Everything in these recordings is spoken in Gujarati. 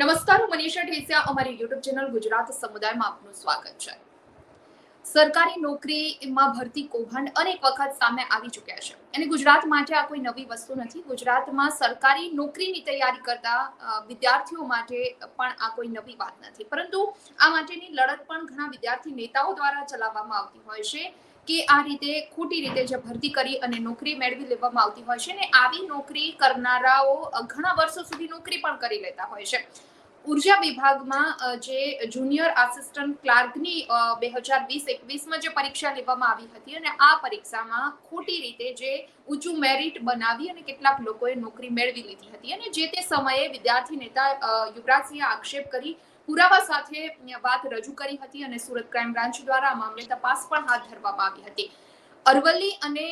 નમસ્કાર, હું મનીષા ઢેસિયા, અમારી યુટ્યુબ ચેનલ ગુજરાત સમુદાયમાં આપનું સ્વાગત છે. સરકારી નોકરીમાં ભરતી કૌભાંડ અનેક વખત સામે આવી ચૂક્યા છે. અને ગુજરાત માટે આ કોઈ નવી વસ્તુ નથી. ગુજરાતમાં સરકારી નોકરીની તૈયારી કરતા વિદ્યાર્થીઓ માટે પણ આ કોઈ નવી વાત નથી. પરંતુ આ માટેની લડત પણ ઘણા વિદ્યાર્થી નેતાઓ દ્વારા ચલાવવામાં આવતી હોય છે. કે આ રીતે ખોટી રીતે જે ભરતી કરી અને નોકરી મેળવી લેવામાં આવતી હોય છે ને આવી નોકરી કરનારાઓ ઘણા વર્ષો સુધી નોકરી પણ કરી લેતા હોય છે. ઊર્જા વિભાગમાં જે જુનિયર આસિસ્ટન્ટ ક્લાર્કની બે હજાર વીસ એકવીસમાં જે પરીક્ષા લેવામાં આવી હતી અને આ પરીક્ષામાં ખોટી રીતે જે ઊંચું મેરિટ બનાવી અને કેટલાક લોકોએ નોકરી મેળવી લીધી હતી અને જે તે સમયે વિદ્યાર્થી નેતા યુવરાજસિંહે આક્ષેપ કરી પુરાવા સાથે વાત રજૂ કરી હતી અને સુરત ક્રાઇમ બ્રાન્ચ દ્વારા આ મામલે તપાસ પણ હાથ ધરવામાં આવી હતી. અરવલ્લી અને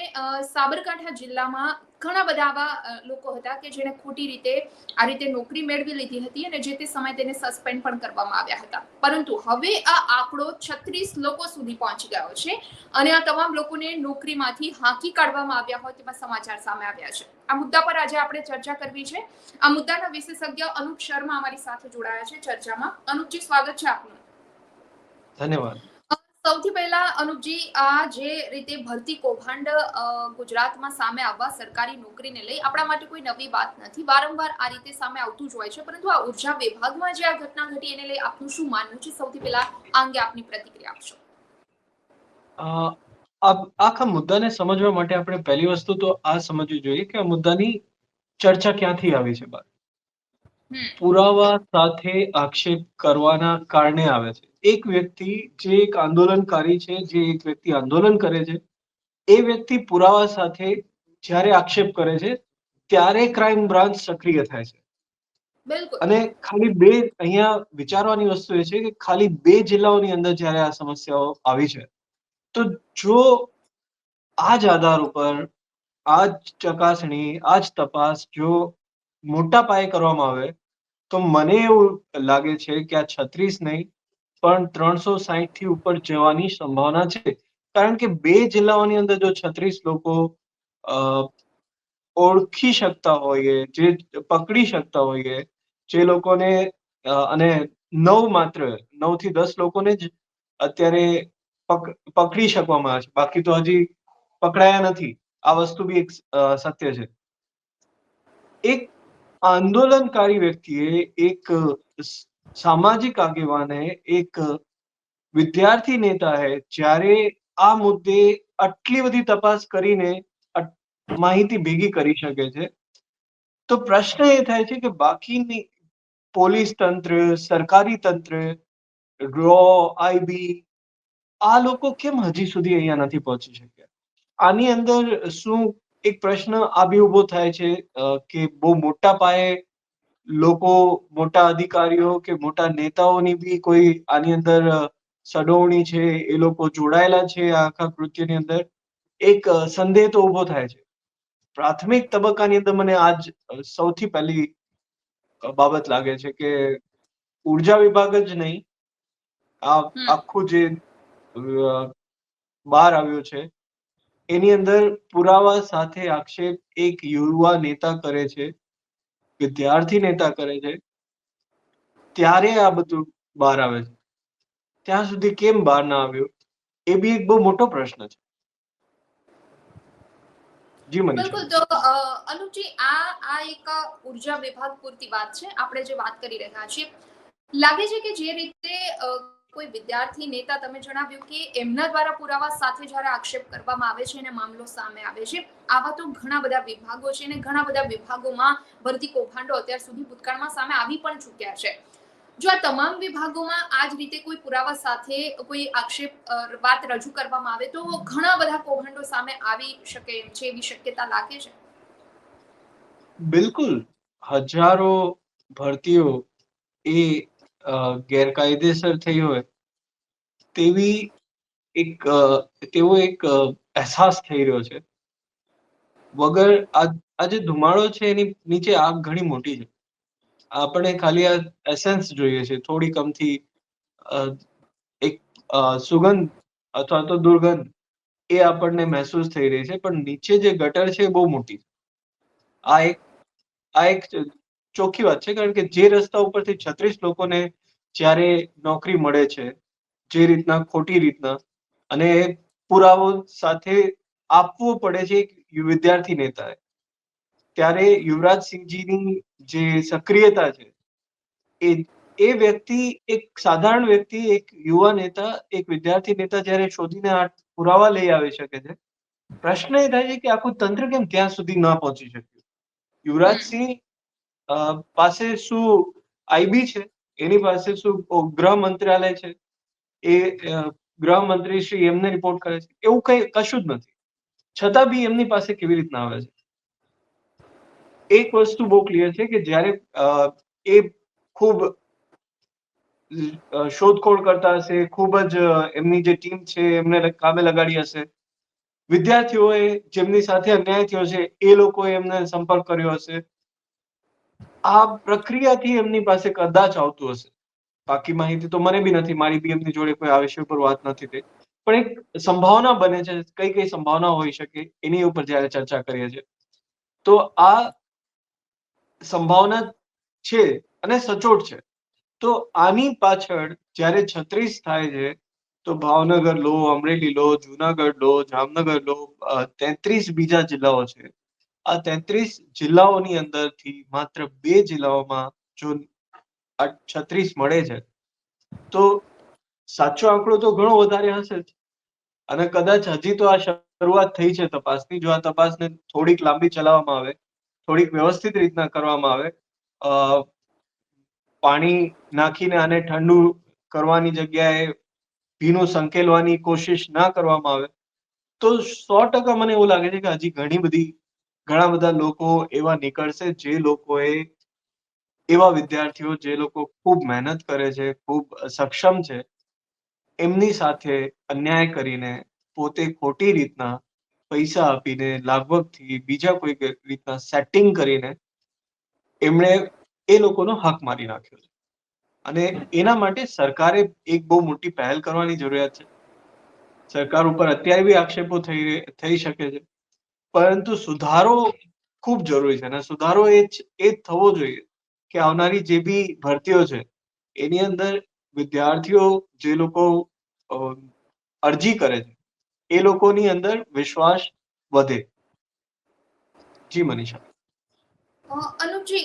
સાબરકાંઠા જિલ્લામાં ઘણા બધા આવા લોકો હતા કે જેણે ખોટી રીતે આ રીતે નોકરી મેળવી લીધી હતી અને જે તે સમયે તેને સસ્પેન્ડ પણ કરવામાં આવ્યા હતા. પરંતુ હવે આ આંકડો છત્રીસ લોકો સુધી પહોંચી ગયો છે અને આ તમામ લોકોને નોકરીમાંથી હાંકી કાઢવામાં આવ્યા હોય તેવા સમાચાર સામે આવ્યા છે. આ મુદ્દા પર આજે આપણે ચર્ચા કરવી છે. આ મુદ્દાના વિશેષજ્ઞ અનુપ શર્મા અમારી સાથે જોડાયા છે ચર્ચામાં. અનુપજી, સ્વાગત છે આપનું. ધન્યવાદ. સૌથી પહેલા અનુપજી આ જે રીતે ભરતી કૌભાંડ ગુજરાતમાં સામે આવવા સરકારી નોકરીને લઈ આપણા માટે કોઈ નવી વાત નથી. વારંવાર આ રીતે સામે આવતું જ હોય છે. પરંતુ આ ઊર્જા વિભાગમાં જે આ ઘટના ઘટી એને લઈ આપનું શું માનવું છે? સૌથી પહેલા આ અંગે આપની પ્રતિક્રિયા આપશો. આખા મુદ્દાને સમજવા માટે આપણે પહેલી વસ્તુ તો આ સમજવી જોઈએ કે આ મુદ્દાની ચર્ચા ક્યાંથી આવી છે બાર પુરાવા સાથે આક્ષેપ કરવાના કારણે આવે છે. એક વ્યક્તિ જે એક આંદોલનકારી છે જે એક વ્યક્તિ આંદોલન કરે છે એ વ્યક્તિ પુરાવા સાથે જ્યારે આક્ષેપ કરે છે ત્યારે ક્રાઇમ બ્રાન્ચ સક્રિય થાય છે. અને ખાલી બે અહીંયા વિચારવાની વસ્તુ એ છે કે ખાલી બે જિલ્લાઓની અંદર જ્યારે આ સમસ્યાઓ આવી છે તો જો આ જ આધાર ઉપર આ જ ચકાસણી આ જ તપાસ જો મોટા પાયે કરવામાં આવે તો મને એવું લાગે છે કે આ છત્રીસ નહીં પણ ત્રણસો સાહીઠથી ઉપર જવાની સંભાવના છે. કારણ કે બે જિલ્લાઓની અંદર જો છત્રીસ લોકો ઓળખી શકતા હોઈએ, જે પકડી શકતા હોઈએ, જે લોકોને અને નવ માત્ર નવથી દસ લોકોને જ અત્યારે પક- પકડી શકવામાં આવે છે. બાકી તો હજી પકડાયા નથી. આ વસ્તુ બી એક સત્ય છે. એક આંદોલનકારી વ્યક્તિએ એક સામાજિક આગેવાને એક વિદ્યાર્થી નેતાએ જ્યારે આ મુદ્દે આટલી બધી તપાસ કરીને માહિતી ભેગી કરી શકે છે. તો પ્રશ્ન એ થાય છે કે બાકીની પોલીસ તંત્ર, સરકારી તંત્ર, રો આઈબી આ લોકો કેમ હજી સુધી અહીંયા નથી પહોંચી શક્યા? આની અંદર શું એક પ્રશ્ન આ બી ઊભો થાય છે કે બહુ મોટા પાયે લોકો મોટા અધિકારીઓ કે મોટા નેતાઓની બી કોઈ આની અંદર સડવણી છે એ લોકો જોડાયેલા છે આ આખા કૃત્યની અંદર એક સંદેહ તો ઊભો થાય છે. પ્રાથમિક તબક્કાની અંદર મને આજ સૌથી પહેલી બાબત લાગે છે કે ઊર્જા વિભાગ જ નહીં આ આખું જે બહાર આવ્યું છે એની અંદર પુરાવા સાથે આક્ષેપ એક યુવા નેતા કરે છે. વિદ્યાર્થી નેતા કરે છે, ત્યારે આ બધું બહાર આવે છે. ત્યાં સુધી કેમ બહાર ના આવ્યું? એ બી એક બહુ મોટો પ્રશ્ન છે. બિલકુલ, તો અનુજી, આ આ એક ઊર્જા વિભાગ પૂરતી વાત છે. આપણે જે વાત કરી રહ્યા છીએ, લાગે છે કે જે રીતે કોઈ વિદ્યાર્થી નેતા, તમે જણાવ્યું કે એમના દ્વારા પુરાવા સાથે જ્યારે આક્ષેપ કરવામાં આવે છે અને મામલો સામે આવે છે, આવા તો ઘણા બધા વિભાગો છે અને ઘણા બધા વિભાગોમાં ભરતી કૌભાંડો અત્યાર સુધી ભૂતકાળમાં સામે આવી પણ ચૂક્યા છે. જો આ તમામ વિભાગોમાં આ જ રીતે કોઈ પુરાવા સાથે કોઈ આક્ષેપ વાત રજૂ કરવામાં આવે તો ઘણા બધા કૌભાંડો સામે આવી શકે એમ છે એવી શક્યતા લાગે છે? બિલકુલ. હજારો ભરતીઓ એ ગેરકાયદેસર થઈ હોય તેવી એક તેવો એક અહેસાસ થઈ રહ્યો છે. વગર આ જે ધુમાડો છે એની નીચે આગ ઘણી મોટી છે. આપણે ખાલી આ એસેન્સ જોઈએ છે. થોડી કમથી એક સુગંધ અથવા તો દુર્ગંધ એ આપણને મહેસૂસ થઈ રહી છે. પણ નીચે જે ગટર છે એ બહુ મોટી છે. આ એક આ એક ચોખ્ખી વાત છે. કારણ કે જે રસ્તા ઉપરથી છત્રીસ લોકોને જ્યારે નોકરી મળે છે જે રીતના ખોટી રીતના અને પુરાવો સાથે આપવો પડે છે એક વિદ્યાર્થી નેતાએ. ત્યારે યુવરાજસિંહજીની જે સક્રિયતા છે, એ એ વ્યક્તિ, એક સાધારણ વ્યક્તિ, એક યુવા નેતા, એક વિદ્યાર્થી નેતા જ્યારે શોધીને આ પુરાવા લઈ આવી શકે છે, પ્રશ્ન એ થાય છે કે આખું તંત્ર કેમ ત્યાં સુધી ન પહોંચી શક્યું? યુવરાજસિંહ પાસે શું આઈબી છે? એની પાસે શું ગૃહ મંત્રાલય છે? એ ગૃહમંત્રી શ્રી એમને રિપોર્ટ કરે છે. એવું કઈ કશું જ નથી. છતાં બી એમની પાસે કેવી રીતના આવે છે? એક વસ્તુ બહુ ક્લિયર છે કે જ્યારે એ ખૂબ શોધખોળ કરતા હશે, ખૂબ જ એમની જે ટીમ છે, એમને કામે લગાડી હશે. વિદ્યાર્થીઓએ જેમની સાથે અન્યાય થયો છે, એ લોકોએ એમને સંપર્ક કર્યો હશે. આ પ્રક્રિયાથી એમની પાસે કદાચ આવતું હશે. બાકી માહિતી તો મને બી નથી. મારી બી એમની જોડે કોઈ આ વિષય ઉપર વાત નથી થઈ. પણ એક સંભાવના બને છે, કઈ કઈ સંભાવના હોઈ શકે, એની ઉપર જ્યારે ચર્ચા કરીએ છીએ. તો આ સંભાવના છે અને સચોટ છે. તો આની પાછળ જ્યારે છત્રીસ થાય છે, તો ભાવનગર લો, અમરેલી લો, જુનાગઢ લો, જામનગર લો તેત્રીસ બીજા જિલ્લાઓ છે. આ તેત્રીસ જિલ્લાઓની અંદરથી માત્ર બે જિલ્લાઓમાં જો છત્રીસ મળે છે, તો સાચો આંકડો તો ઘણો વધારે હશે જ. અને કદાચ હજી તો આ શરૂઆત થઈ છે તપાસની. જો આ તપાસને થોડીક લાંબી ચલાવવામાં આવે, થોડીક વ્યવસ્થિત રીતના કરવામાં આવે પાણી નાખીને આને ઠંડુ કરવાની જગ્યાએ ભીનું સંકેલવાની કોશિશ ના કરવામાં આવે, તો સો ટકા મને એવું લાગે છે કે હજી ઘણી બધી, ઘણા બધા લોકો એવા નીકળશે જે લોકોએ એવા વિદ્યાર્થીઓ જે લોકો ખૂબ મહેનત કરે છે, ખૂબ સક્ષમ છે, એમની સાથે અન્યાય કરીને પોતે ખોટી રીતના પૈસા આપીને, લાગવગથી બીજા કોઈ રીતના સેટિંગ કરીને એમણે એ લોકોનો હક મારી નાખ્યો છે. અને એના માટે સરકારે એક બહુ મોટી પહેલ કરવાની જરૂરિયાત છે. સરકાર ઉપર અત્યારે બી આક્ષેપો થઈ થઈ શકે છે. પરંતુ સુધારો ખૂબ જરૂરી છે અને સુધારો એ જ, એ થવો જોઈએ. કે આવનારી જે બી ભરતીઓ છે, એની અંદર વિદ્યાર્થીઓ જે લોકો અરજી કરે છે, એ લોકોની અંદર વિશ્વાસ વધે. જી, મનીષા. અનુપજી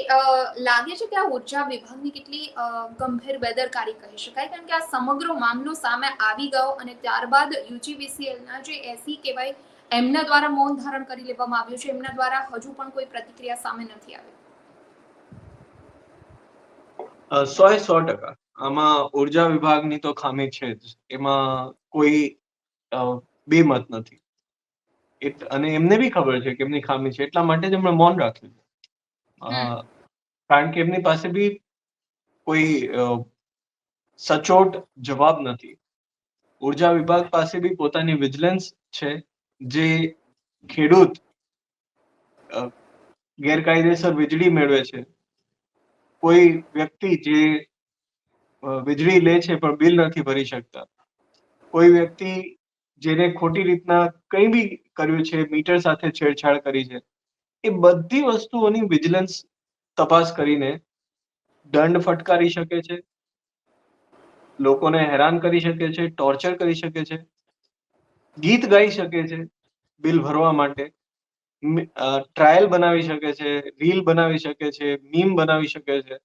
લાગે છે કે આ ઊર્જા વિભાગની કેટલી ગંભીર બેદરકારી કહી શકાય? કારણ કે આ સમગ્ર મામલો સામે આવી ગયો અને ત્યારબાદ યુજીવીસીએલના જે એસી કહેવાય, એમના દ્વારા મૌન ધારણ કરી લેવામાં આવ્યું છે. એમના દ્વારા હજુ પણ કોઈ પ્રતિક્રિયા સામે નથી આવી. સો એ સો ટકા. આમાં ઊર્જા વિભાગની તો ખામી છે જ. એમાં કોઈ બે મત નથી. અને એમને બી ખબર છે કે એમની ખામી છે. એટલા માટે જ એમણે મૌન રાખ્યું છે. કારણ કે એમની પાસે બી કોઈ સચોટ જવાબ નથી. ઊર્જા વિભાગ પાસે બી પોતાની વિજિલન્સ છે જે ખેડૂત અ, ગેરકાયદેસર વીજળી મેળવે છે. કોઈ વ્યક્તિ જે વીજળી લે છે પણ બિલ નથી ભરી શકતા. કોઈ વ્યક્તિ જેને ખોટી રીતના કંઈ બી કર્યું છે, મીટર સાથે છેડછાડ કરી છે, એ બધી વસ્તુઓની વિજિલન્સ તપાસ કરીને દંડ ફટકારી શકે છે, લોકોને હેરાન કરી શકે છે, ટોર્ચર કરી શકે છે, ગીત ગાઈ શકે છે, બિલ ભરવા માટે. ટ્રાયલ બનાવી શકે છે રીલ બનાવી શકે છે મીમ બનાવી શકે છે.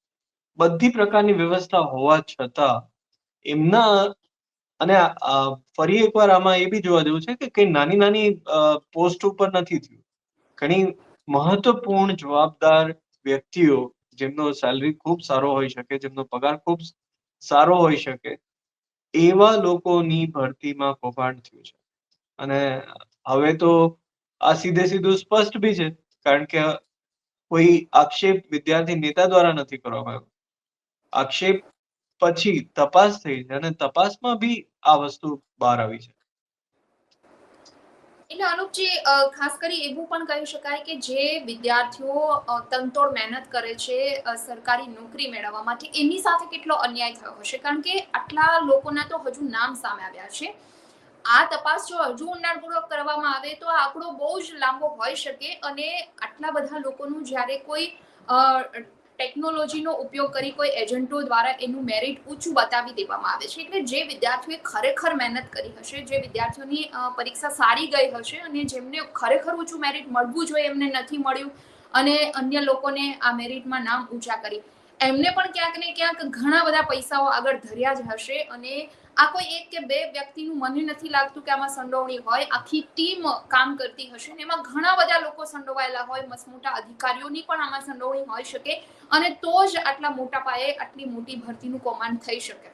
બધી પ્રકારની વ્યવસ્થા હોવા છતાં એમના, અને ફરી એકવાર આમાં એ બી જોવા જેવું છે કે કઈ નાની નાની પોસ્ટ ઉપર નથી થયું. ઘણી મહત્વપૂર્ણ જવાબદાર વ્યક્તિઓ જેમનો સેલરી ખૂબ સારો હોઈ શકે, જેમનો પગાર ખૂબ સારો હોઈ શકે, એવા લોકોની ભરતીમાં કૌભાંડ થયું છે. અને હવે તો આ સીધે સીધું સ્પષ્ટ બી છે, કારણ કે કોઈ આક્ષેપ વિદ્યાર્થી નેતા દ્વારા નથી કરવામાં આવ્યો. આક્ષેપ પછી તપાસ થઈ છે અને તપાસમાં બી આ વસ્તુ બહાર આવી છે. એટલે અનુપજી ખાસ કરી એવું પણ કહી શકાય કે જે વિદ્યાર્થીઓ તનતોડ મહેનત કરે છે સરકારી નોકરી મેળવવા માટે, એની સાથે કેટલો અન્યાય થયો હશે? કારણ કે આટલા લોકોના તો હજુ નામ સામે આવ્યા છે. આ તપાસ જો હજુ ઊંડાણપૂર્વક કરવામાં આવે તો આ આંકડો બહુ જ લાંબો હોઈ શકે અને આટલા બધા લોકોનું જ્યારે કોઈ ટેકનોલોજીનો ઉપયોગ કરી કોઈ એજન્ટો દ્વારા એનું મેરિટ ઊંચું બતાવી દેવામાં આવે છે, એટલે જે વિદ્યાર્થીઓએ ખરેખર મહેનત કરી હશે, જે વિદ્યાર્થીઓની પરીક્ષા સારી ગઈ હશે અને જેમને ખરેખર ઊંચું મેરિટ મળવું જોઈએ એમને નથી મળ્યું અને અન્ય લોકોને આ મેરિટમાં નામ ઊંચા કરી, એમને પણ ક્યાંક ને ક્યાંક ઘણા બધા પૈસાઓ આગળ ધર્યા જ હશે અને આ કોઈ એક કે બે વ્યક્તિનું મને નથી લાગતું કે આમાં સંડોવણી હોય. આખી ટીમ કામ કરતી હશે ને એમાં ઘણા બધા લોકો સંડોવાયેલા હોય. મસમોટા અધિકારીઓની પણ આમાં સંડોવણી હોઈ શકે અને તો જ આટલા મોટા પાયે આટલી મોટી ભરતીનું કૌભાંડ થઈ શકે.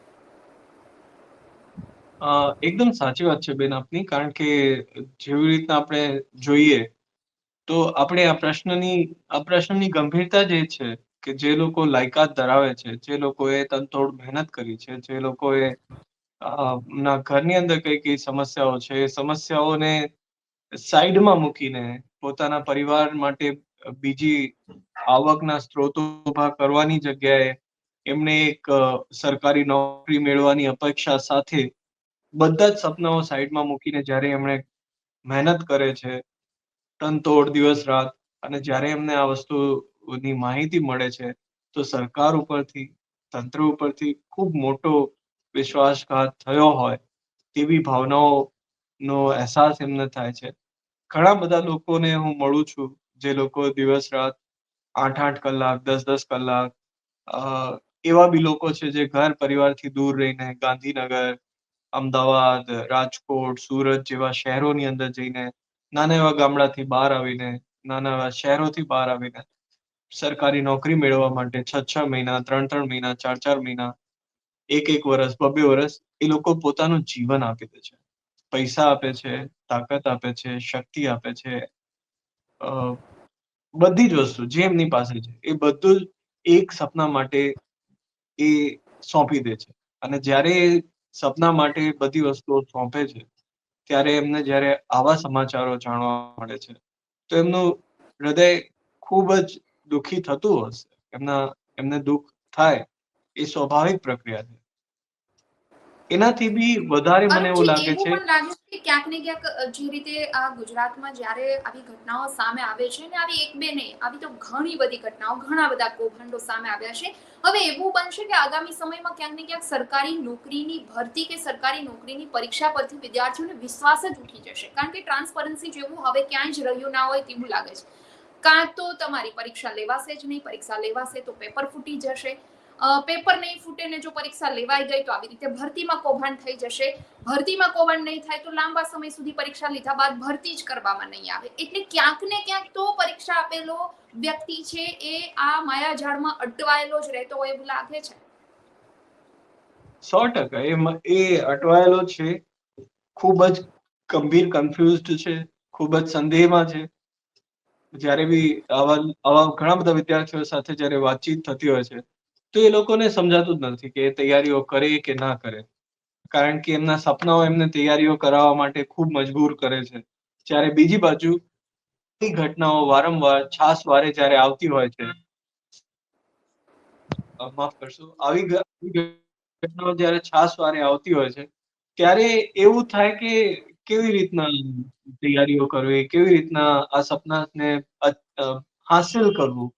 એકદમ સાચી વાત છે બેન આપની. કારણ કે જેવી રીતના આપણે જોઈએ તો આપણે આ પ્રશ્નની આ પ્રશ્નની ગંભીરતા જ છે કે જે લોકો લાયકાત ધરાવે છે, જે લોકોએ તનતોડ મહેનત કરી છે, જે લોકોએ ના, ઘરની અંદર કઈ કઈ સમસ્યાઓ છે, એ સમસ્યાઓને સાઈડમાં મૂકીને પોતાના પરિવાર માટે બીજી આવકના સ્ત્રોતો ઊભા કરવાની જગ્યાએ એમને એક સરકારી નોકરી મેળવવાની અપેક્ષા સાથે બધા જ સપનાઓ સાઈડમાં મૂકીને જ્યારે એમણે મહેનત કરે છે, તનતોડ દિવસ રાત અને જ્યારે એમને આ વસ્તુની માહિતી મળે છે, તો સરકાર ઉપરથી, તંત્ર ઉપરથી ખૂબ મોટો વિશ્વાસઘાત થયો હોય, તેવી ભાવનાઓ નો અહેસાસ એમને થાય છે. ઘણા બધા લોકોને હું મળું છું, જે લોકો દિવસ રાત આઠ આઠ કલાક દસ દસ કલાક એવા બી લોકો છે જે ઘર પરિવારથી દૂર રહીને ગાંધીનગર, અમદાવાદ, રાજકોટ, સુરત જેવા શહેરોની અંદર જઈને, નાના એવા ગામડાથી બહાર આવીને, નાના એવા શહેરોથી બહાર આવીને સરકારી નોકરી મેળવવા માટે છ છ મહિના ત્રણ ત્રણ મહિના ચાર ચાર મહિના એક એક વર્ષ બબે વર્ષ એ લોકો પોતાનું જીવન આપી દે છે. પૈસા આપે છે, તાકાત આપે છે, શક્તિ આપે છે બધી જ વસ્તુ જે એમની પાસે છે, એ બધું જ એક સપના માટે એ સોંપી દે છે. અને જ્યારે એ સપના માટે બધી વસ્તુઓ સોંપે છે, ત્યારે એમને જ્યારે આવા સમાચારો જાણવા મળે છે, તો એમનું હૃદય ખૂબ જ દુઃખી થતું હશે. એમના, એમને દુઃખ થાય એ સ્વાભાવિક પ્રક્રિયા છે. એનાથી બી વધારે મને એવું લાગે છે ક્યાંક ને ક્યાંક જે રીતે આ ગુજરાતમાં જ્યારે આવી ઘટનાઓ સામે આવે છે ને આવી એક બે નહીં આવી તો ઘણી બધી ઘટનાઓ ઘણા બધા કૌભાંડો સામે આવ્યા છે. હવે એવું બનશે કે આગામી સમયમાં ક્યાંક ને ક્યાંક સરકારી નોકરીની ભરતી કે સરકારી નોકરીની પરીક્ષા પરથી વિદ્યાર્થીઓને વિશ્વાસ જ ઉઠી જશે. કારણ કે ટ્રાન્સપરન્સી જેવું હવે ક્યાંય જ રહ્યું ના હોય તેવું લાગે છે. કાં તો તમારી પરીક્ષા લેવાશે જ નહીં પરીક્ષા લેવાશે તો પેપર ફૂટી જશે. પેપર નહીં ફૂટે ને જો પરીક્ષા લેવાઈ ગઈ તો આવી રીતે ભરતીમાં કૌભાંડ થઈ જશે. ભરતીમાં કૌભાંડ નહીં થાય તો લાંબા સમય સુધી પરીક્ષા લીધા બાદ ભરતી જ કરવામાં નહીં આવે. એટલે ક્યાંક ને ક્યાંક તો પરીક્ષા આપેલો વ્યક્તિ છે એ આ માયાજાળમાં અટવાયેલો જ રહેતો હોય એવું લાગે છે. સો ટકા. એ એ અટવાયેલો છે. ખૂબ જ ગંભીર કન્ફ્યુઝડ છે. ખૂબ જ સંદેહમાં છે. જ્યારે બી આવા આવા ઘણા બધા વિદ્યાર્થીઓ સાથે જ્યારે વાતચીત થતી હોય છે તો એ લોકોને સમજાતું જ નથી કે તૈયારીઓ કરે કે ના કરે. કારણ કે એમના સપનાઓ એમને તૈયારીઓ કરાવવા માટે ખૂબ મજબૂર કરે છે. જ્યારે બીજી બાજુ ઘટનાઓ વારંવાર છાસ વારે જ્યારે આવતી હોય છે. માફ કરશો. આવી ઘટનાઓ જ્યારે છાસ વારે આવતી હોય છે, ત્યારે એવું થાય કે કેવી રીતના તૈયારીઓ કરવી, કેવી રીતના આ સપનાને હાસિલ કરવું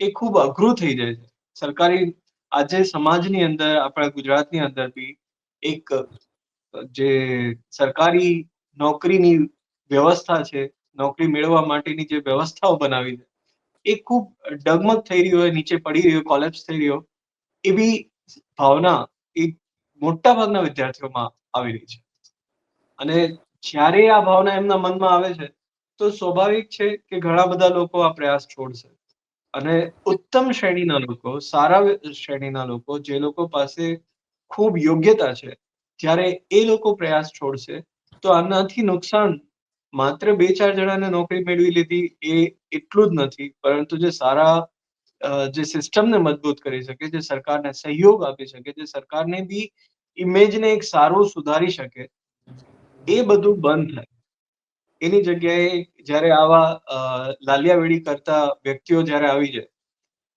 એ ખૂબ અઘરું થઈ જાય છે. સરકારી આજે સમાજની અંદર, આપણા ગુજરાતની અંદર બી એક, જે સરકારી નોકરીની વ્યવસ્થા છે, નોકરી મેળવવા માટેની જે વ્યવસ્થાઓ બનાવી છે, એ ખૂબ ડગમગ થઈ રહ્યો હોય, નીચે પડી રહ્યો કોલેપ્સ થઈ રહ્યો એવી ભાવના એ મોટા ભાગના વિદ્યાર્થીઓમાં આવી રહી છે. અને જ્યારે આ ભાવના એમના મનમાં આવે છે, તો સ્વાભાવિક છે કે ઘણા બધા લોકો આ પ્રયાસ છોડશે. અને ઉત્તમ શ્રેણીના લોકો, સારા શ્રેણીના લોકો, જે લોકો પાસે ખૂબ યોગ્યતા છે, જ્યારે એ લોકો પ્રયાસ છોડશે, તો આનાથી નુકસાન માત્ર બે ચાર જણાને નોકરી મેળવી લીધી એ એટલું જ નથી. પરંતુ જે સારા જે સિસ્ટમને મજબૂત કરી શકે, જે સરકારને સહયોગ આપી શકે, જે સરકારને બી ઇમેજને એક સારું સુધારી શકે, એ બધું બંધ થાય. એની જગ્યાએ જ્યારે આવા લાલિયાવેડી કરતા વ્યક્તિઓ જ્યારે આવી જાય,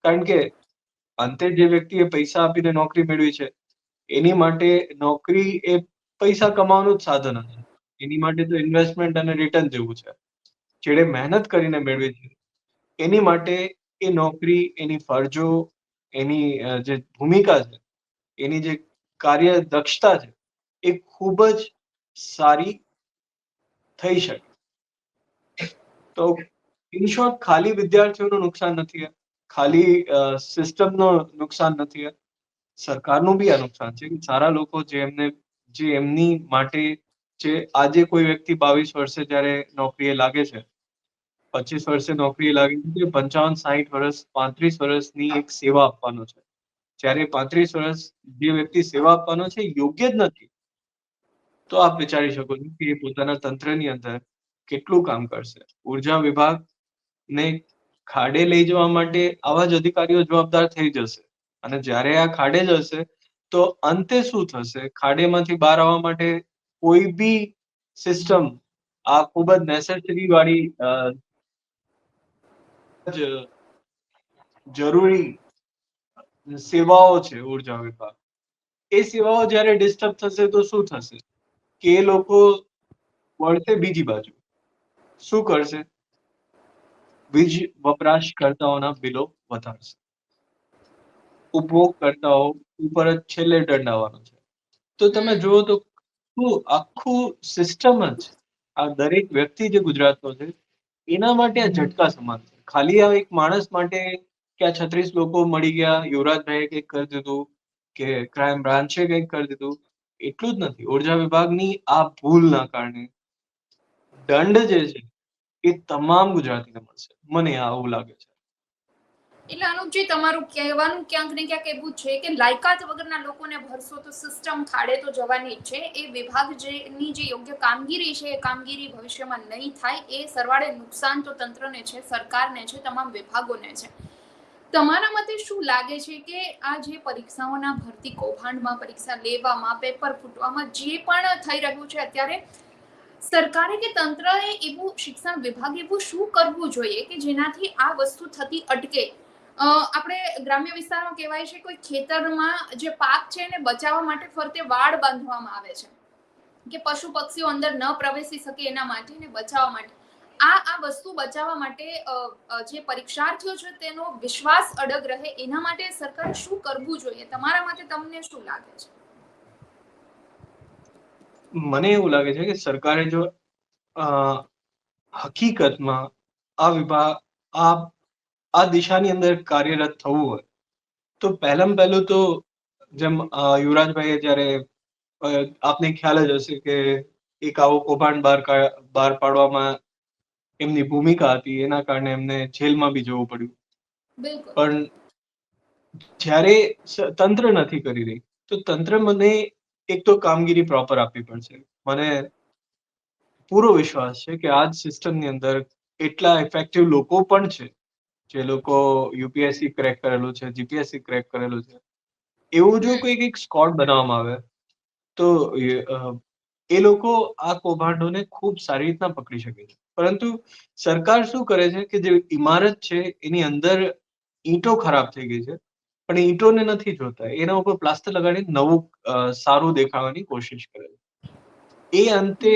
કારણ કે અંતે જે વ્યક્તિએ પૈસા આપીને નોકરી મેળવી છે, એની માટે નોકરી એ પૈસા કમાવાનું જ સાધન હતું એની માટે તો ઇન્વેસ્ટમેન્ટ અને રિટર્ન જેવું છે. જેણે મહેનત કરીને મેળવી છે, એની માટે એ નોકરી, એની ફરજો, એની જે ભૂમિકા છે, એની જે કાર્ય દક્ષતા છે, એ ખૂબ જ સારી થઈ શકે. તો ઇન ખાલી વિદ્યાર્થીઓનું નુકસાન નથી. ખાલી સિસ્ટમનો નુકસાન નથી. સરકારનું બી આ નુકસાન છે સારા લોકો જે એમને, જે એમની માટે જે આજે કોઈ વ્યક્તિ બાવીસ વર્ષે જ્યારે નોકરીએ લાગે છે, પચીસ વર્ષે નોકરીએ લાગે છે પંચાવન સાહીઠ વર્ષ, પાંત્રીસ વર્ષની એક સેવા આપવાનો છે જ્યારે પાંત્રીસ વર્ષ જે વ્યક્તિ સેવા આપવાનો છે યોગ્ય જ નથી તો આપ વિચારી શકો છો કે પોતાના તંત્રની અંદર કેટલું કામ કરશે? ઊર્જા વિભાગ ને ખાડે લઈ જવા માટે આવા જ અધિકારીઓ જવાબદાર થઈ જશે. અને જ્યારે આ ખાડે જશે તો અંતે શું થશે? ખાડેમાંથી બહાર આવવા માટે કોઈ બી સિસ્ટમ આ ખૂબ જ નેસેસરી વાળી જરૂરી સેવાઓ છે ઊર્જા વિભાગ. એ સેવાઓ જ્યારે ડિસ્ટર્બ થશે તો શું થશે? કે એ લોકો વળશે બીજી બાજુ. શું કરશે? વીજ વપરાશકર્તાઓના બિલો વધારશે. ઉપભોગકર્તાઓ ઉપર જ છેલ્લે દંડ છે. તો તમે જુઓ તો શું આખું સિસ્ટમ જ આ દરેક વ્યક્તિ જે ગુજરાતનો છે, એના માટે આ ઝટકા સમાન છે. ખાલી આ એક માણસ માટે કે આ છત્રીસ લોકો મળી ગયા, યુવરાજભાઈએ કંઈક કરી દીધું કે ક્રાઇમ બ્રાન્ચે કંઈક કરી દીધું, એટલું જ નથી. ઊર્જા વિભાગની આ ભૂલના કારણે દંડ જે છે એ તમામ ગુજરાતીને મળશે. મને આવું લાગે છે. એટલે અનુપજી, તમારું કહેવાનું ક્યાંક ને ક્યાંક એવું છે કે લાયકાત વગરના લોકોને ભરસો તો સિસ્ટમ ખાડે તો જવાની છે. એ વિભાગ જેની જે યોગ્ય કામગીરી છે, એ કામગીરી ભવિષ્યમાં નહીં થાય. એ સરવાળે નુકસાન તો તંત્રને છે, સરકારને છે, તમામ વિભાગોને છે. તમારા મતે શું લાગે છે કે આ જે પરીક્ષાઓના ભરતી કૌભાંડમાં, પરીક્ષા લેવામાં, પેપર ફૂટવામાં જે પણ થઈ રહ્યું છે અત્યારે સરકારે કે તંત્રએ એવું શિક્ષણ વિભાગ એવું શું કરવું જોઈએ કે જેનાથી આ વસ્તુ થતી અટકે? આપણે ગ્રામ્ય વિસ્તારમાં કહેવાય છે કોઈ ખેતરમાં જે પાક છે એને બચાવવા માટે ફરતે વાડ બાંધવામાં આવે છે. કે પશુ પક્ષીઓ અંદર ન પ્રવેશી શકે એના માટે ને બચાવવા માટે. આ આ વસ્તુ બચાવવા માટે જે પરીક્ષાર્થીઓ છે તેનો વિશ્વાસ અડગ રહે એના માટે સરકારે શું કરવું જોઈએ? તમારા માટે તમને શું લાગે છે? મને એવું લાગે છે કે સરકારે જો અ, હકીકતમાં આ વિભાગ આ આ દિશાની અંદર કાર્યરત થવું હોય તો પહેલામાં પહેલું તો જેમ યુવરાજભાઈએ જ્યારે આપને ખ્યાલ જ હશે કે એક આવો કૌભાંડ બહાર બહાર પાડવામાં એમની ભૂમિકા હતી એના કારણે એમને જેલમાં બી જવું પડ્યું. પણ જ્યારે તંત્ર નથી કરી રહી તો તંત્ર મને એક તો કામગીરી પ્રોપર આપવી પડશે. મને પૂરો વિશ્વાસ છે કે આ જ સિસ્ટમની અંદર એટલા ઇફેક્ટિવ લોકો પણ છે. જે લોકો યુપીએસસી ક્રેક કરેલું છે જીપીએસસી ક્રેક કરેલું છે. એવું જો કોઈ એક સ્કોડ બનાવવામાં આવે, તો એ લોકો આ કૌભાંડોને ખૂબ સારી રીતના પકડી શકે છે. પરંતુ સરકાર શું કરે છે કે જે ઇમારત છે, એની અંદર ઈંટો ખરાબ થઈ ગઈ છે. પણ ઈંટોને નથી જોતા. એના ઉપર પ્લાસ્ટર લગાડી નવું સારું દેખાવાની કોશિશ કરે છે. એ અંતે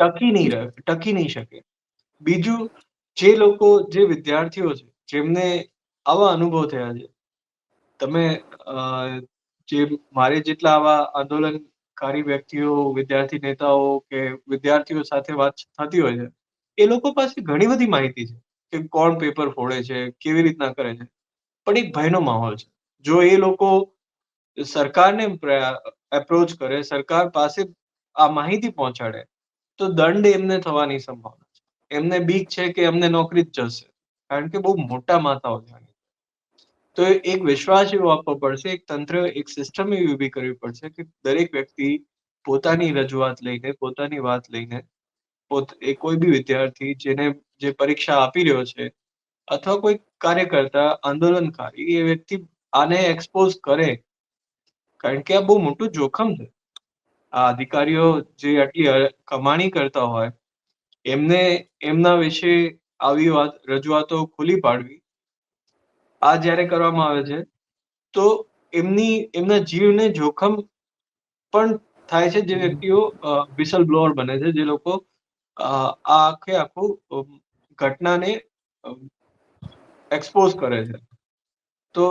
ટકી નહીં રહે ટકી નહીં શકે. બીજું જે લોકો જે વિદ્યાર્થીઓ છે જેમને આવા અનુભવ થયા છે તમે જે મારે જેટલા આવા આંદોલનકારી વ્યક્તિઓ વિદ્યાર્થી નેતાઓ કે વિદ્યાર્થીઓ સાથે વાત થતી હોય છે એ લોકો પાસે ઘણી બધી માહિતી છે કે કોણ પેપર ફોડે છે કેવી રીતના કરે છે. પણ એક ભયનો માહોલ છે. જો એ લોકો સરકારને એપ્રોચ કરે, સરકાર પાસે આ માહિતી પહોંચાડે, તો દંડ એમને થવાની સંભાવના છે. એમને બીક છે કે એમને નોકરી જ જશે, કારણ કે બહુ મોટા માથાઓ છે. તો એક વિશ્વાસ એવો આપવો પડશે, એક તંત્ર, એક સિસ્ટમ એવી ઊભી કરવી પડશે કે દરેક વ્યક્તિ પોતાની રજૂઆત લઈને, પોતાની વાત લઈને, પોત, એ કોઈ બી વિદ્યાર્થી જેને જે પરીક્ષા આપી રહ્યો છે અથવા કોઈ કાર્યકર્તા આંદોલનકારી એ વ્યક્તિ આને એક્સપોઝ કરે, કારણ કે આ બહુ મોટું જોખમ છે. આ અધિકારીઓ જે આટલી કમાણી કરતા હોય, એમને, એમના વિશે આવી વાત, રજૂઆતો ખુલી પાડવી, આ જ્યારે કરવામાં આવે છે, તો એમની, એમના જીવને જોખમ પણ થાય છે જે વ્યક્તિઓ વિસલ બ્લોઅર બને છે, જે લોકો આ આખે આખું ઘટનાને એક્સપોઝ કરે છે. તો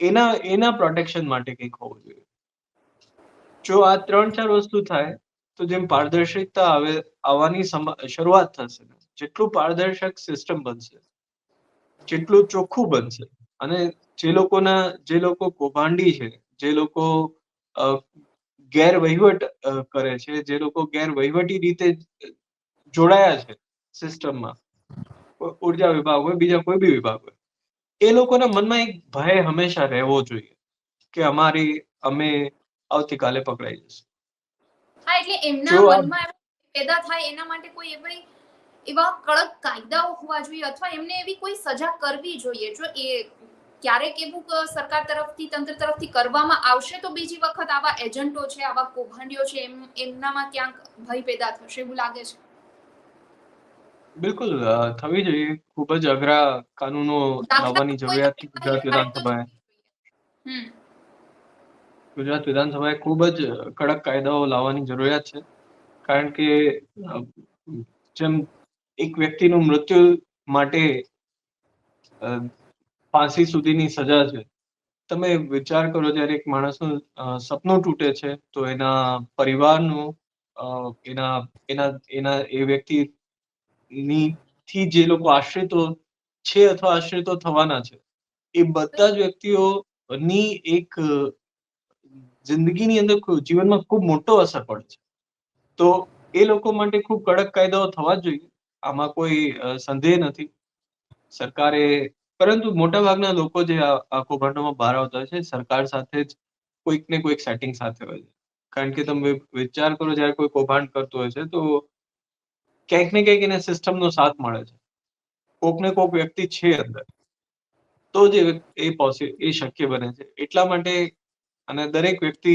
એના એના પ્રોટેક્શન માટે કંઈક હોવું જોઈએ. જો આ ત્રણ ચાર વસ્તુ થાય, તો જેમ પારદર્શકતા આવે, આવવાની શરૂઆત થશે. જેટલું પારદર્શક સિસ્ટમ બનશે, જેટલું ચોખ્ખું બનશે, અને જે લોકોના, જે લોકો કૌભાંડી છે, જે લોકો ગેરવહીવટ કરે છે, જે લોકો ગેરવહીવટી રીતે જોડાયા છે સિસ્ટમમાં ઊર્જા વિભાગ હોય, બીજા કોઈ બી વિભાગ હોય એ લોકોના મનમાં એક ભય હંમેશા રહેવો જોઈએ કે અમારી અમે આવતીકાલે પકડાઈ જશે. હા એટલે એમના મનમાં પેદા થાય એના માટે કોઈ એવી એવા કડક કાયદાઓ હોવા જોઈએ અથવા એમને એવી કોઈ સજા કરવી જોઈએ. જો એ ક્યારેક એવું સરકાર તરફથી તંત્ર તરફથી કરવામાં આવશે તો બીજી વખત આવા એજન્ટો છે આવા કૌભાંડીઓ છે એમ એમનામાં ક્યાંક ભય પેદા થશે એવું લાગે છે? બિલકુલ અ, થવી જોઈએ. ખૂબ જ અઘરા કાનૂનો લાવવાની જરૂરિયાત છે ગુજરાત વિધાનસભાએ. હમ. ગુજરાત વિધાનસભાએ ખૂબ જ કડક કાયદાઓ લાવવાની જરૂરિયાત છે. કારણ કે અ, જેમ એક વ્યક્તિનું મૃત્યુ માટે અ, ફાંસી સુધીની સજા છે. તમે વિચાર કરો જ્યારે એક માણસનું અ, સપનું તૂટે છે તો એના પરિવારનું અ, એના એના એના એ વ્યક્તિ થી જે લોકો આશ્રિતો છે અથવા આશ્રિતો થવાના છે, એ બધા જ વ્યક્તિઓની એક જિંદગીની અંદર જીવનમાં ખૂબ મોટો અસર પડે છે. તો એ લોકો માટે ખૂબ કડક કાયદાઓ થવા જોઈએ. આમાં કોઈ સંદેહ નથી. સરકારે, પરંતુ મોટાભાગના લોકો જે આ કૌભાંડોમાં બહાર આવતા છે, સરકાર સાથે જ કોઈક ને કોઈક સેટિંગ સાથે હોય છે. કારણ કે તમે વિચાર કરો, જ્યારે કોઈ કૌભાંડ કરતું હોય છે, તો ક્યાંક ને ક્યાંક એને સિસ્ટમનો સાથ મળે છે. કોક ને કોક વ્યક્તિ છે અંદર. તો જ એ પોસિબલ એ શક્ય બને છે. એટલા માટે અને દરેક વ્યક્તિ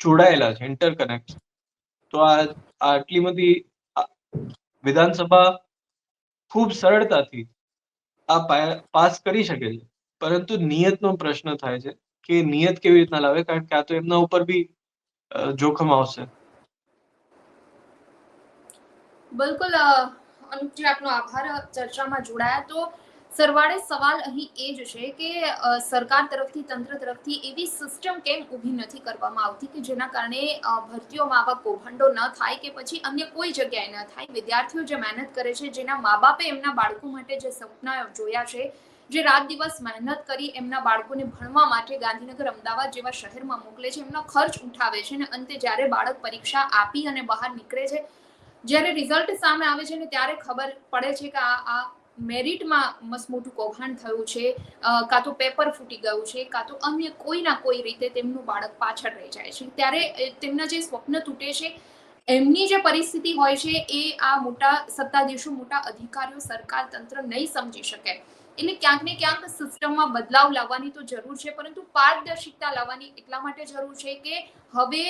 જોડાયેલા છે ઇન્ટરકનેક્ટ તો આ આટલી બધી વિધાનસભા ખૂબ સરળતાથી આ પાસ કરી શકે છે. પરંતુ નિયતનો પ્રશ્ન થાય છે કે નિયત કેવી રીતના લાવે? કારણ કે આ તો એમના ઉપર બી જોખમ આવશે. બિલકુલ અનુપજી આપનો આભાર ચર્ચામાં જોડાયા. તો સરવાળે સવાલ અહીં એ જ છે કે સરકાર તરફથી, તંત્ર તરફથી એવી સિસ્ટમ કેમ ઊભી નથી કરવામાં આવતી કે જેના કારણે ભરતીઓમાં આવા કૌભાંડો ન થાય કે પછી અન્ય કોઈ જગ્યાએ ન થાય? વિદ્યાર્થીઓ જે મહેનત કરે છે, જેના મા બાપે એમના બાળકો માટે જે સપના જોયા છે, જે રાત દિવસ મહેનત કરી એમના બાળકોને ભણવા માટે ગાંધીનગર, અમદાવાદ જેવા શહેરમાં મોકલે છે, એમનો ખર્ચ ઉઠાવે છે અને અંતે જ્યારે બાળક પરીક્ષા આપી અને બહાર નીકળે છે જ્યારે રિઝલ્ટ સામે આવે છે ને ત્યારે ખબર પડે છે કે આ આ મેરિટમાં મસ્ત મોટું કૌભાંડ થયું છે. કાં તો પેપર ફૂટી ગયું છે, કાં તો અન્ય કોઈના કોઈ રીતે તેમનું બાળક પાછળ રહી જાય છે. ત્યારે તેમના જે સ્વપ્ન તૂટે છે, એમની જે પરિસ્થિતિ હોય છે, એ આ મોટા સત્તાધીશો, મોટા અધિકારીઓ, સરકાર, તંત્ર નહીં સમજી શકે. એટલે ક્યાંક ને ક્યાંક સિસ્ટમમાં બદલાવ લાવવાની તો જરૂર છે, પરંતુ પારદર્શિકતા લાવવાની એટલા માટે જરૂર છે કે હવે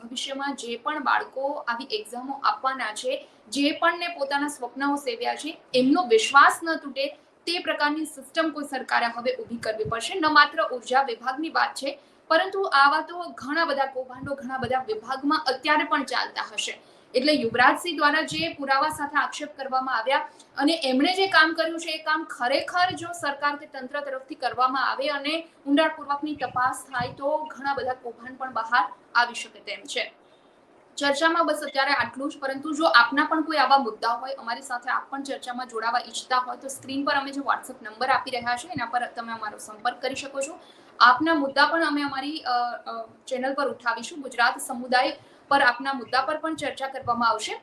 ભવિષ્યમાં જે પણ બાળકો આવી એક્ઝામો આપવાના છે, જે પણ ને પોતાના સ્વપ્નાઓ સેવ્યા છે, એમનો વિશ્વાસ ન તૂટે તે પ્રકારની સિસ્ટમ કોઈ સરકારે હવે ઊભી કરવી પડશે. ન માત્ર ઊર્જા વિભાગની વાત છે, પરંતુ આવા તો ઘણા બધા કૌભાંડો, ઘણા બધા વિભાગમાં અત્યારે પણ ચાલતા હશે. એટલે યુવરાજસિંહ દ્વારા જે પુરાવા સાથે આક્ષેપ કરવામાં આવ્યા અને એમણે જે કામ કર્યું છે, એ કામ ખરેખર જો સરકાર કે તંત્ર તરફથી કરવામાં આવે અને ઊંડાણપૂર્વકની તપાસ થાય તો ઘણા બધા કૌભાંડ પણ બહાર આવી શકે તેમ છે. ચર્ચામાં બસ અત્યારે આટલું જ, પરંતુ જો આપના પણ કોઈ આવા મુદ્દા હોય, અમારી સાથે આપ પણ ચર્ચામાં જોડાવા ઈચ્છતા હોય તો સ્ક્રીન પર અમે જે વોટ્સઅપ નંબર આપી રહ્યા છે, એના પર તમે અમારો સંપર્ક કરી શકો છો. આપના મુદ્દા પણ અમે અમારી ચેનલ પર ઉઠાવીશું. ગુજરાત સમુદાય પર આપના મુદ્દા પર પણ ચર્ચા કરવામાં આવશે.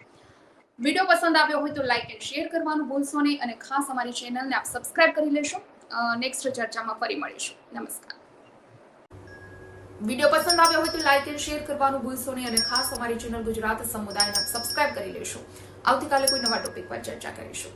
વીડિયો પસંદ આવ્યો હોય તો લાઇક એન્ડ શેર કરવાનું ભૂલશો નહીં અને ખાસ અમારી ચેનલને આપ સબસ્ક્રાઇબ કરી લેશો. નેક્સ્ટ ચર્ચામાં ફરી મળીશું. નમસ્કાર. વીડિયો પસંદ આવ્યો હોય તો લાઇક એન્ડ શેર કરવાનું ભૂલશો નહીં અને ખાસ અમારી ચેનલ ગુજરાત સમુદાયને સબસ્ક્રાઇબ કરી લેશો. આવતીકાલે કોઈ નવા ટોપિક પર ચર્ચા કરીશું.